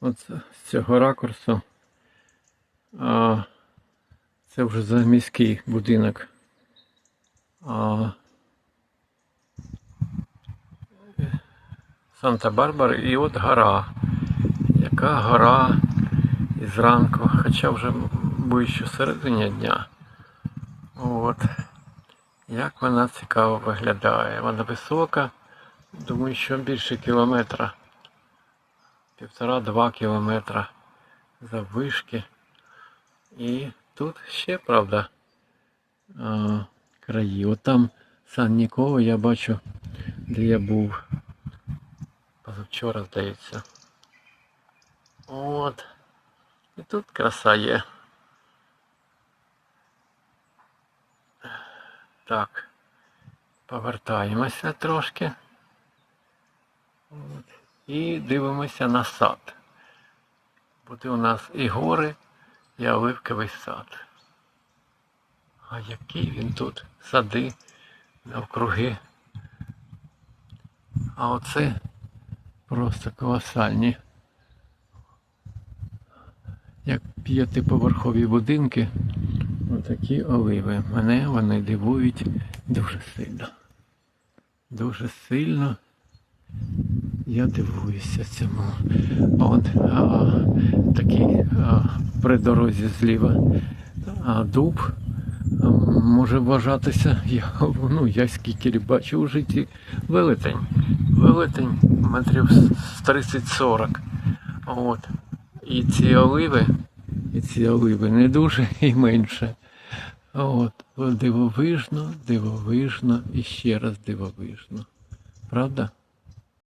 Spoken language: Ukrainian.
От з цього ракурсу. А, це вже за міський будинок. А, Санта-Барбара і от гора. Яка гора і зранку, хоча вже ближче середині дня. От. Як вона цікаво виглядає. Вона висока, думаю, що більше кілометра. Півтора-два кілометра заввишки. І тут ще, правда, краї. От там Сан Ніколо я бачу, де я був. Позавчора, здається. От. І тут краса є. Так. Повертаємося трошки. От. І дивимося на сад. Буде у нас і гори, і оливковий сад. А який він тут? Сади навкруги. А оце просто колосальні. Як п'ятиповерхові будинки, отакі оливи. Мене вони дивують дуже сильно. Дуже сильно я дивуюся цьому. От а, такий а, при дорозі зліва а, дуб а, може вважатися, я, ну, я скільки бачив у житті, велетень. Велетень метрів з 30-40. От. І ці оливи, і ці оливи не дуже і менше. От. Дивовижно, дивовижно і ще раз дивовижно. Правда?